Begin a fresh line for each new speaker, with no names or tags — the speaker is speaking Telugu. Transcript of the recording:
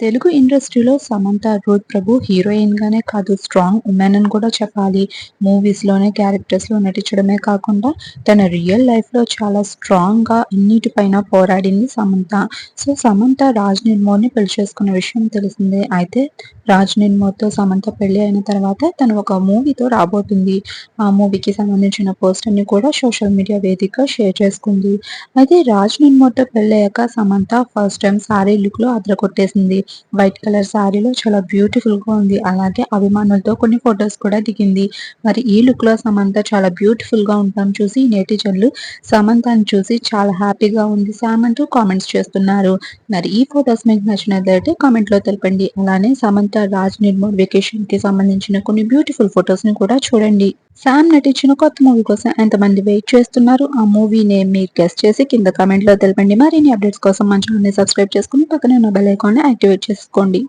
తెలుగు ఇండస్ట్రీలో సమంత రోడ్ ప్రభు హీరోయిన్ గానే కాదు స్ట్రాంగ్ ఉమెన్ అని కూడా చెప్పాలి. మూవీస్లోనే క్యారెక్టర్స్లో నటించడమే కాకుండా తన రియల్ లైఫ్లో చాలా స్ట్రాంగ్గా అన్నిటిపైన పోరాడింది సమంత. సో సమంత రాజ్ నిర్మోని పెళ్ళి చేసుకున్న విషయం తెలిసిందే. అయితే రాజ్ నిర్మోతో సమంత పెళ్ళి అయిన తర్వాత తను ఒక మూవీతో రాబోతుంది. ఆ మూవీకి సంబంధించిన పోస్టర్ని కూడా సోషల్ మీడియా వేదిక షేర్ చేసుకుంది. అయితే రాజ్ నిర్మోతో పెళ్ళయ్యాక సమంత ఫస్ట్ టైం సారీ లుక్లో అదరగొట్టేసింది. వైట్ కలర్ శారీలో చాలా బ్యూటిఫుల్గా ఉంది. అలాగే అభిమానులతో కొన్ని ఫొటోస్ కూడా దిగింది. మరి ఈ లుక్లో సమంత చాలా బ్యూటిఫుల్గా ఉంటాం చూసి నేటిజన్లు సమంతని చూసి చాలా హ్యాపీగా ఉంది. శామ్ అంటూ కామెంట్స్ చేస్తున్నారు. మరి ఈ ఫొటోస్ మీకు నచ్చినట్లయితే కామెంట్లో తెలపండి. అలానే సమంత రాజ్ నిర్మూల్ వెకేషన్కి సంబంధించిన కొన్ని బ్యూటిఫుల్ ఫొటోస్ని కూడా చూడండి. శామ్ నటించిన కొత్త మూవీ కోసం ఎంతమంది వెయిట్ చేస్తున్నారు? ఆ మూవీ నేమ్ మీరు గెస్ట్ చేసి కింద కామెంట్లో తెలపండి. మరిన్ని అప్డేట్స్ కోసం మన ఛానల్ సబ్స్క్రైబ్ చేసుకుని పక్కనే ఉన్న బెల్ ఐకాన్ యాక్టివేట్ చేసుకోండి.